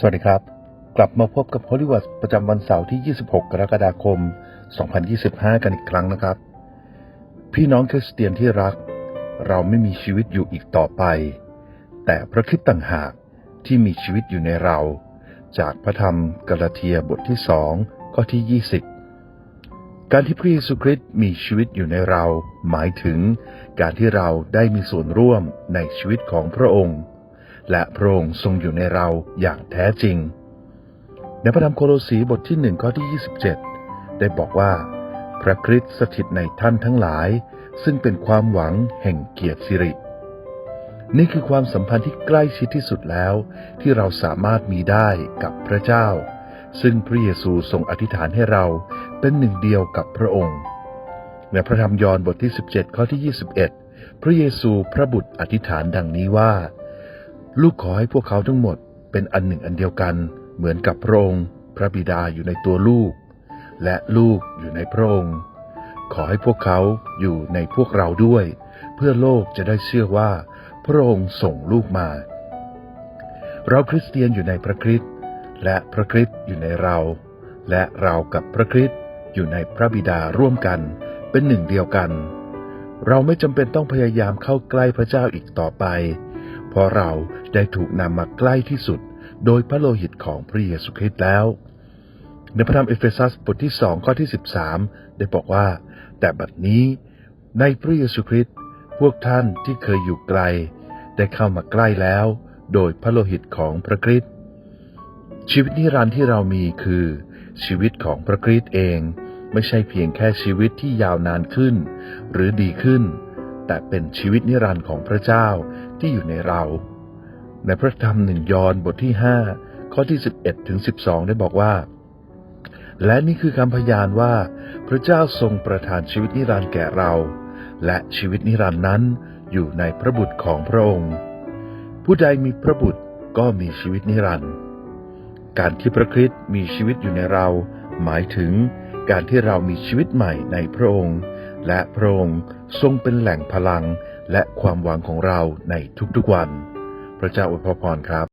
สวัสดีครับ กลับมาพบกับ h o l l y w o o d ประจำวันเสาร์ที่ 26 กรกฎาคม 2025 กันอีกครั้งนะครับ พี่น้องคริสเตียนที่รัก เราไม่มีชีวิตอยู่อีกต่อไป แต่พระคริสต์ต่างหากที่มีชีวิตอยู่ในเรา จากพระธรรมกาลาเทียบทที่สองข้อที่ 20 การที่พระเยซูคริสต์มีชีวิตอยู่ในเรา หมายถึงการที่เราได้มีส่วนร่วมในชีวิตของพระองค์ และพระองค์ทรงอยู่ในเราอย่างแท้จริง ในพระธรรมโคโลสีบทที่หนึ่งข้อที่ 27 ได้บอกว่า พระคริสต์สถิตในท่านทั้งหลาย ซึ่งเป็นความหวังแห่งเกียรติสิริ นี่คือความสัมพันธ์ที่ใกล้ชิดที่สุดแล้ว ที่เราสามารถมีได้กับพระเจ้า ซึ่งพระเยซูทรงอธิษฐานให้เราเป็นหนึ่งเดียวกับพระองค์ในพระธรรมยอห์นบทที่ 17 ข้อที่ 21 พระเยซูพระบุตรอธิษฐานดังนี้ว่า ลูกขอให้พวกเขาทั้งหมดเป็นอันหนึ่งอันเดียวกัน เหมือนกับพระองค์ พระบิดาอยู่ในตัวลูก และลูกอยู่ในพระองค์ ขอให้พวกเขาอยู่ในพวกเราด้วย เพื่อโลกจะได้เชื่อว่า พระองค์ส่งลูกมา เราคริสเตียนอยู่ในพระคริสต์และพระคริสต์อยู่ในเรา และเรากับพระคริสต์อยู่ในพระบิดาร่วมกัน เป็นหนึ่งเดียวกัน เราไม่จำเป็นต้องพยายามเข้าใกล้พระเจ้าอีกต่อไป เพราะเราได้ถูกนำมาใกล้ที่สุด โดยพระโลหิตของพระเยซูคริสต์แล้ว ในพระธรรมเอเฟซัสบทที่สองข้อที่13ได้บอกว่า แต่บัดนี้ ในพระเยซูคริสต์พวกท่านที่เคยอยู่ไกล ได้เข้ามาใกล้แล้ว โดยพระโลหิตของพระคริสต์ชีวิตนิรันดร์ที่เรามีคือ ชีวิตของพระคริสต์เอง ไม่ใช่เพียงแค่ชีวิตที่ยาวนานขึ้น หรือดีขึ้น แต่เป็นชีวิตนิรันดร์ของพระเจ้าที่อยู่ในเรา ในพระธรรมหนึ่งยอห์นบทที่ 5 ข้อที่ 11 ถึง 12 ได้บอกว่า และนี่คือคำพยานว่า พระเจ้าทรงประทานชีวิตนิรันดร์แก่เรา และชีวิตนิรันดร์นั้นอยู่ในพระบุตรของพระองค์ ผู้ใดมีพระบุตรก็มีชีวิตนิรันดร์การที่พระคริสต์มีชีวิตอยู่ในเรา หมายถึงการที่เรามีชีวิตใหม่ในพระองค์ และพระองค์ทรงเป็นแหล่งพลังและความหวังของเราในทุกๆวัน พระเจ้าอวยพรครับ